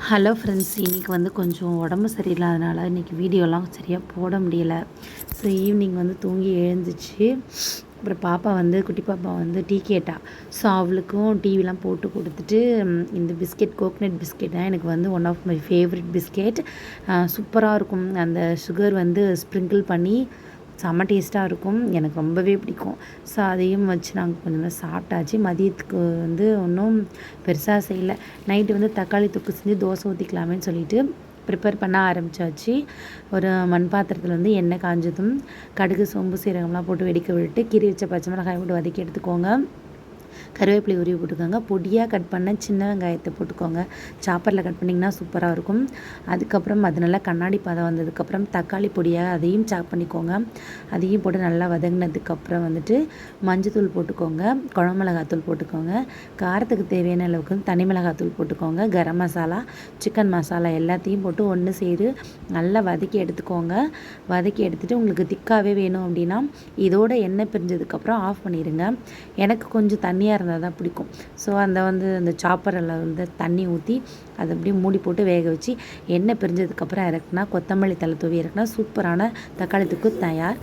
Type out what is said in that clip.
Hello friends இன்றைக்கி வந்து கொஞ்சம் உடம்பு சரியில்லாதனால இன்றைக்கி வீடியோலாம் சரியாக போட முடியல. ஸோ ஈவினிங் வந்து தூங்கி எழுந்துச்சு அப்புறம் பாப்பா வந்து குட்டி பாப்பா வந்து டீ கேட்டா. ஸோ அவளுக்கும் டிவிலாம் போட்டு கொடுத்துட்டு இந்த பிஸ்கெட் கோக்னட் பிஸ்கெட் தான் எனக்கு வந்து one of my favourite biscuit சூப்பராக இருக்கும். அந்த சுகர் வந்து ஸ்ப்ரிங்கிள் பண்ணி செம்ம டேஸ்ட்டாக இருக்கும். எனக்கு ரொம்பவே பிடிக்கும். ஸோ அதையும் வச்சு நாங்கள் கொஞ்சம் சாப்பிட்டாச்சு. மதியத்துக்கு வந்து ஒன்றும் பெருசாக செய்யலை. நைட்டு வந்து தக்காளி தொக்கு செஞ்சு தோசை ஊற்றிக்கலாமேன்னு சொல்லிட்டு ப்ரிப்பேர் பண்ண ஆரம்பித்தாச்சு ஒரு மண் பாத்திரத்தில் வந்து எண்ணெய் காஞ்சதும் கடுகு சோம்பு சீரகம்லாம் போட்டு வெடிக்க விட்டு கீரி வச்ச பச்சை மிளகாய் போட்டு வதக்கி எடுத்துக்கோங்க. கருவேப்பிலை உருவி போட்டுக்கோங்க. பொடியாக கட் பண்ண சின்ன வெங்காயத்தை போட்டுக்கோங்க. சாப்பரில் கட் பண்ணிங்கன்னா சூப்பராக இருக்கும். அதுக்கப்புறம் அது நல்லா கண்ணாடி பதம் வந்ததுக்கப்புறம் தக்காளி பொடியாக அதையும் சாப் பண்ணிக்கோங்க. அதையும் போட்டு நல்லா வதங்கினதுக்கப்புறம் வந்துட்டு மஞ்சத்தூள் போட்டுக்கோங்க. குழம்பு மிளகாத்தூள் போட்டுக்கோங்க. காரத்துக்கு தேவையான அளவுக்கு வந்து தனி மிளகாத்தூள் போட்டுக்கோங்க. கரம் மசாலா சிக்கன் மசாலா எல்லாத்தையும் போட்டு ஒன்று சேரு நல்லா வதக்கி எடுத்துக்கோங்க. வதக்கி எடுத்துகிட்டு உங்களுக்கு திக்காகவே வேணும் அப்படின்னா இதோட எண்ணெய் பிரிஞ்சதுக்கப்புறம் ஆஃப் பண்ணிடுங்க எனக்கு கொஞ்சம் தண்ணி தண்ணியாக இருந்தால் தான் பிடிக்கும். ஸோ அந்த வந்து அந்த சாப்பரில் வந்து தண்ணி ஊற்றி அதை அப்படியே மூடி போட்டு வேக வச்சு எண்ணெய் பிரிஞ்சதுக்கப்புறம் இறக்குனா கொத்தமல்லி தலை தூவி இறக்குனா சூப்பரான தக்காளி தயார்.